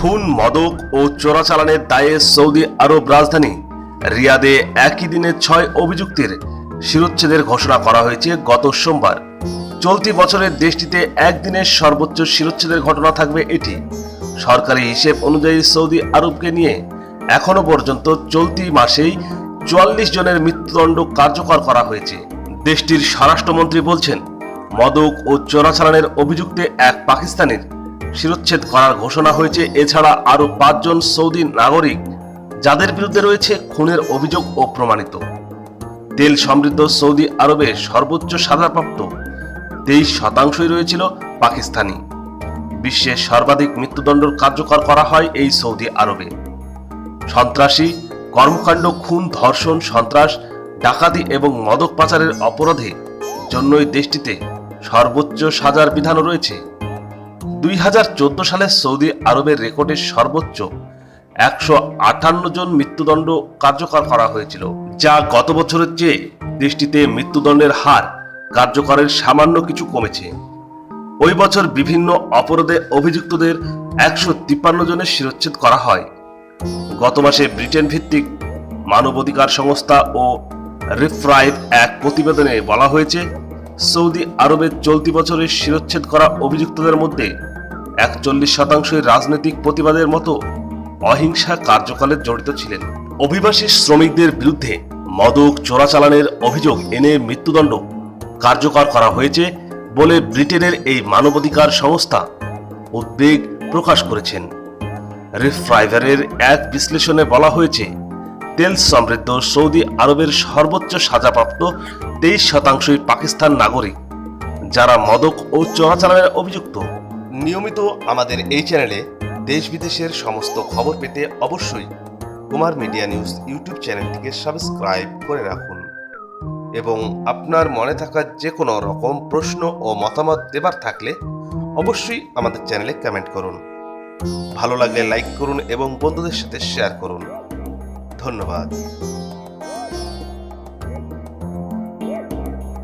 খুন, মদক ও চোরাচালানের দায়ে সৌদি আরব রাজধানী রিয়াদে একই দিনে ছয় অভিযুক্তের শিরোচ্ছেদের ঘোষণা করা হয়েছে গত সোমবার। চলতি বছরের দেশটিতে একদিনের সর্বোচ্চ শিরোচ্ছেদের ঘটনা থাকবে এটি। সরকারি হিসেব অনুযায়ী সৌদি আরবকে নিয়ে এখনও পর্যন্ত চলতি মাসেই চুয়াল্লিশ জনের মৃত্যুদণ্ড কার্যকর করা হয়েছে। দেশটির স্বরাষ্ট্রমন্ত্রী বলছেন, মদক ও চোরাচালানের অভিযুক্তে এক পাকিস্তানের শিরোচ্ছেদ করার ঘোষণা হয়েছে। এছাড়া আরও পাঁচজন সৌদি নাগরিক যাদের বিরুদ্ধে রয়েছে খুনের অভিযোগ ও প্রমাণিত। তেল সমৃদ্ধ সৌদি আরবে সর্বোচ্চ সাজাপ্রাপ্ত তেইশ শতাংশই রয়েছিল পাকিস্তানি। বিশ্বের সর্বাধিক মৃত্যুদণ্ড কার্যকর করা হয় এই সৌদি আরবে। সন্ত্রাসী, কর্মকাণ্ড, খুন, ধর্ষণ, সন্ত্রাস, ডাকাতি এবং মদক পাচারের অপরাধে জন্যই দেশটিতে সর্বোচ্চ সাজার বিধানও রয়েছে। দুই হাজার চোদ্দ সালে সৌদি আরবের রেকর্ডের সর্বোচ্চ একশো আটান্ন জন মৃত্যুদণ্ড কার্যকর করা হয়েছিল, যা গত বছরের চেয়ে দেশটিতে মৃত্যুদণ্ডের হার কার্যকরের সামান্য কিছু কমেছে। ওই বছর বিভিন্ন অপরাধে অভিযুক্তদের একশো তিপ্পান্ন জনের শিরোচ্ছেদ করা হয়। গত মাসে ব্রিটেন ভিত্তিক মানবাধিকার সংস্থা ও রিফ্রাইভ এক প্রতিবেদনে বলা হয়েছে সৌদি আরবের চলতি বছরের শিরোচ্ছেদ করা অভিযুক্তদের মধ্যে একচল্লিশ শতাংশই রাজনৈতিক প্রতিবাদের মতো অহিংসা কার্যকলাপে জড়িত ছিলেন। অভিবাসী শ্রমিকদের বিরুদ্ধে মদক চোরাচালানের অভিযোগ এনে মৃত্যুদণ্ড কার্যকর করা হয়েছে বলে ব্রিটেনের এই মানবাধিকার সংস্থা উদ্বেগ প্রকাশ করেছেন। রিফ্রাইভারের এক বিশ্লেষণে বলা হয়েছে তেল সমৃদ্ধ সৌদি আরবের সর্বোচ্চ সাজাপ্রাপ্ত তেইশ শতাংশই পাকিস্তান নাগরিক, যারা মদক ও চোরাচালানের অভিযুক্ত। নিয়মিত আমাদের এই চ্যানেলে দেশ বিদেশের সমস্ত খবর পেতে অবশ্যই কুমার মিডিয়া নিউজ ইউটিউব চ্যানেলটিকে সাবস্ক্রাইব করে রাখুন এবং আপনার মনে থাকা যে কোনো রকম প্রশ্ন ও মতামত দেবার থাকলে অবশ্যই আমাদের চ্যানেলে কমেন্ট করুন। ভালো লাগলে লাইক করুন এবং বন্ধুদের সাথে শেয়ার করুন। ধন্যবাদ।